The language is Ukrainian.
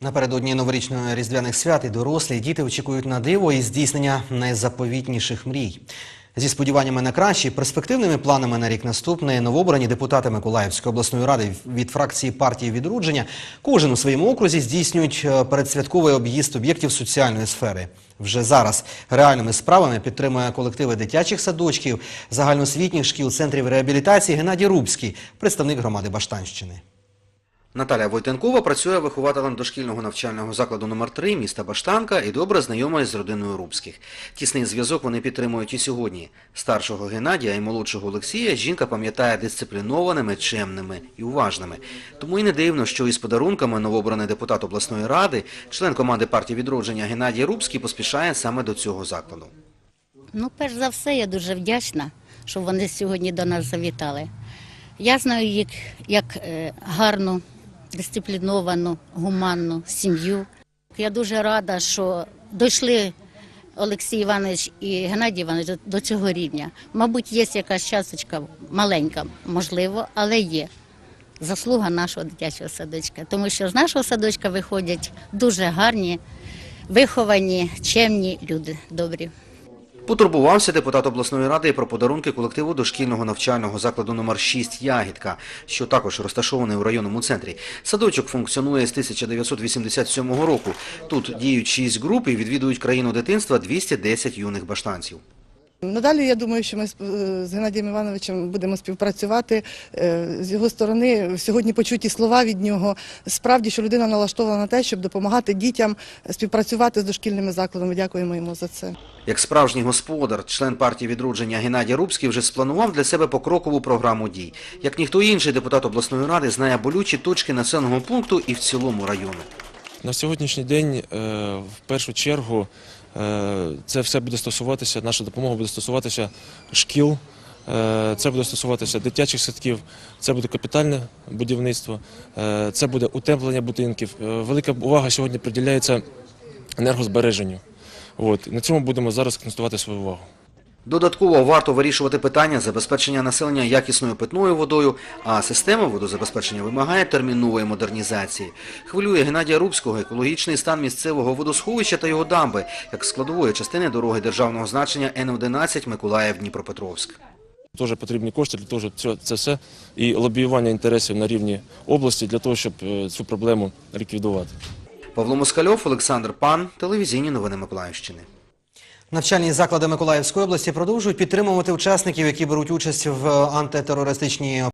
Напередодні новорічної різдвяних свят і дорослі діти очікують на диво і здійснення найзаповітніших мрій. Зі сподіваннями на краще, перспективними планами на рік наступний, новообрані депутати Миколаївської обласної ради від фракції партії відродження кожен у своєму окрузі здійснюють е, передсвятковий об'їзд об'єктів соціальної сфери. Вже зараз реальними справами підтримує колективи дитячих садочків, загальноосвітніх шкіл, центрів реабілітації Геннадій Рубський, представник громади Баштанщини. Наталя Войтенкова працює вихователем дошкільного навчального закладу номер 3 міста Баштанка і добре знайома із родиною Рубських. Тісний зв'язок вони підтримують і сьогодні. Старшого Геннадія і молодшого Олексія жінка пам'ятає дисциплінованими, чемними і уважними. Тому і не дивно, що із подарунками новообраний депутат обласної ради, член команди партії відродження Геннадій Рубський поспішає саме до цього закладу. Ну, перш за все, я дуже вдячна, що вони сьогодні до нас завітали. Я знаю їх як е, гарну, дисципліновану, гуманну сім'ю. Я дуже рада, що дійшли Олексій Іванович і Геннадій Іванович до- цього рівня. Мабуть, є якась часточка маленька, можливо, але є. Заслуга нашого дитячого садочка, тому що з нашого садочка виходять дуже гарні, виховані, чемні люди добрі. Потурбувався депутат обласної ради про подарунки колективу дошкільного навчального закладу номер 6 «Ягідка», що також розташований у районному центрі. Садочок функціонує з 1987 року. Тут діють шість груп і відвідують країну дитинства 210 юних баштанців. Надалі я думаю, що ми з е, Геннадієм Івановичем будемо співпрацювати. Е, З його сторони сьогодні почуті слова від нього. Справді, що людина налаштована на те, щоб допомагати дітям співпрацювати з дошкільними закладами. Дякуємо йому за це. Як справжній господар, член партії відродження Геннадій Рубський вже спланував для себе покрокову програму дій. Як ніхто інший, депутат обласної ради знає болючі точки населеного пункту і в цілому району. На сьогоднішній день, е, в першу чергу, це все буде стосуватися, наша допомога буде стосуватися шкіл, е, це буде стосуватися дитячих садків, це буде капітальне будівництво, е, це буде утеплення будинків. Е, Велика увага сьогодні приділяється енергозбереженню. От. На цьому будемо зараз концентрувати свою увагу. Додатково варто вирішувати питання забезпечення населення якісною питною водою, а система водозабезпечення вимагає термінової модернізації. Хвилює Геннадія Рубського екологічний стан місцевого водосховища та його дамби, як складової частини дороги державного значення Н-11 Миколаїв-Дніпропетровськ. Теж потрібні кошти для того, щоб це, все і лобіювання інтересів на рівні області для того, щоб е, цю проблему ліквідувати. Павло Москальов, Олександр Пан, телевізійні новини Миколаївщини. Навчальні заклади Миколаївської області продовжують підтримувати учасників, які беруть участь в антитерористичній